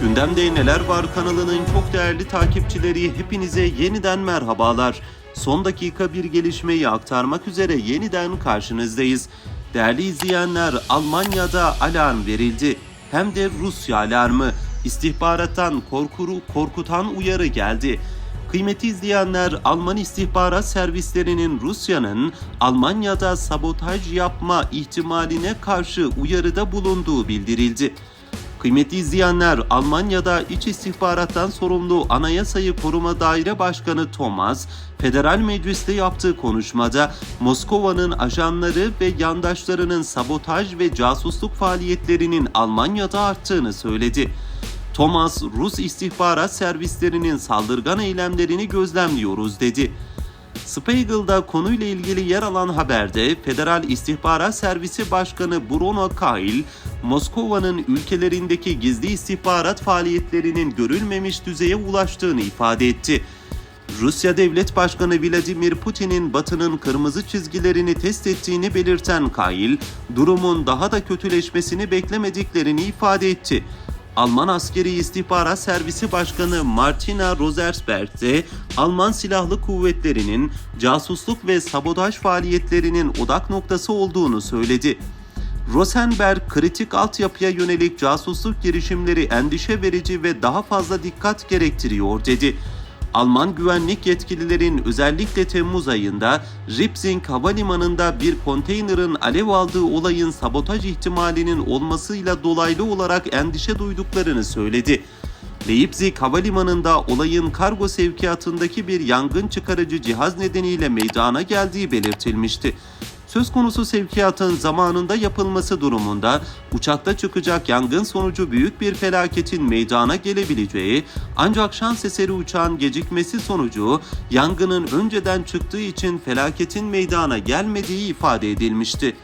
Gündemde Neler Var kanalının çok değerli takipçileri hepinize yeniden merhabalar. Son dakika bir gelişmeyi aktarmak üzere yeniden karşınızdayız. Değerli izleyenler Almanya'da alarm verildi. Hem de Rusya alarmı. İstihbarattan korkuru, korkutan uyarı geldi. Kıymetli izleyenler, Alman istihbarat servislerinin Rusya'nın Almanya'da sabotaj yapma ihtimaline karşı uyarıda bulunduğu bildirildi. Kıymetli izleyenler, Almanya'da iç istihbarattan sorumlu Anayasayı Koruma Daire Başkanı Thomas, Federal Meclis'te yaptığı konuşmada Moskova'nın ajanları ve yandaşlarının sabotaj ve casusluk faaliyetlerinin Almanya'da arttığını söyledi. Thomas, Rus istihbarat servislerinin saldırgan eylemlerini gözlemliyoruz dedi. Spiegel'da konuyla ilgili yer alan haberde Federal İstihbarat Servisi Başkanı Bruno Kail, Moskova'nın ülkelerindeki gizli istihbarat faaliyetlerinin görülmemiş düzeye ulaştığını ifade etti. Rusya Devlet Başkanı Vladimir Putin'in Batı'nın kırmızı çizgilerini test ettiğini belirten Kail, durumun daha da kötüleşmesini beklemediklerini ifade etti. Alman Askeri İstihbarat Servisi Başkanı Martina Rosersberg de Alman Silahlı Kuvvetleri'nin casusluk ve sabotaj faaliyetlerinin odak noktası olduğunu söyledi. Rosenberg kritik altyapıya yönelik casusluk girişimleri endişe verici ve daha fazla dikkat gerektiriyor dedi. Alman güvenlik yetkililerin özellikle Temmuz ayında Ripsing Havalimanı'nda bir konteynerin alev aldığı olayın sabotaj ihtimalinin olmasıyla dolaylı olarak endişe duyduklarını söyledi. Leipzig Havalimanı'nda olayın kargo sevkiyatındaki bir yangın çıkarıcı cihaz nedeniyle meydana geldiği belirtilmişti. Söz konusu sevkiyatın zamanında yapılması durumunda uçakta çıkacak yangın sonucu büyük bir felaketin meydana gelebileceği ancak şans eseri uçağın gecikmesi sonucu yangının önceden çıktığı için felaketin meydana gelmediği ifade edilmişti.